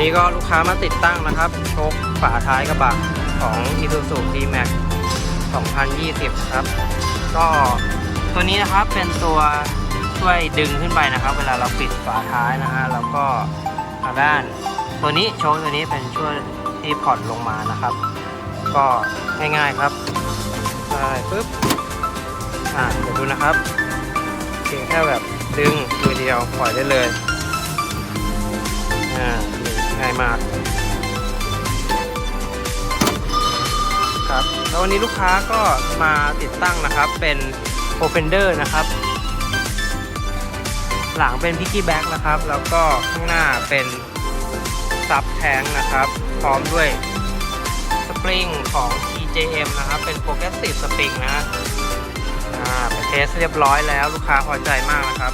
นี้ก็ลูกค้ามาติดตั้งนะครับโชคฝาท้ายกระบะของ Isuzu D-Max 2020 ครับ ก็ตัวนี้นะครับเป็นตัวช่วยดึงขึ้นไปนะครับ เวลาเราปิดฝาท้ายนะฮะแล้วก็ทางด้าน ตัวนี้โชคตัวนี้เป็นช่วยที่ผ่อนลงมานะครับ ก็ง่ายๆครับใช่ปุ๊บอ่าเดี๋ยวดูนะครับเพียงแค่แบบดึงมือเดียวปล่อยได้เลยอ่า ง่ายมาก ครับ แล้ววันนี้ลูกค้าก็มาติดตั้งนะครับ เป็นโอเ e นเดอร์นะครับ หลังเป็นพิกกี้แบ็กนะครับ แล้วก็ข้างหน้าเป็นซับแทงนะครับ พร้อมด้วยสปริงของ TJM นะครับ เป็นโปรแกรสซีฟสปริงนะฮะอ่าไปเทสเรียบร้อยแล้วลูกค้าพอใจมากนะครับ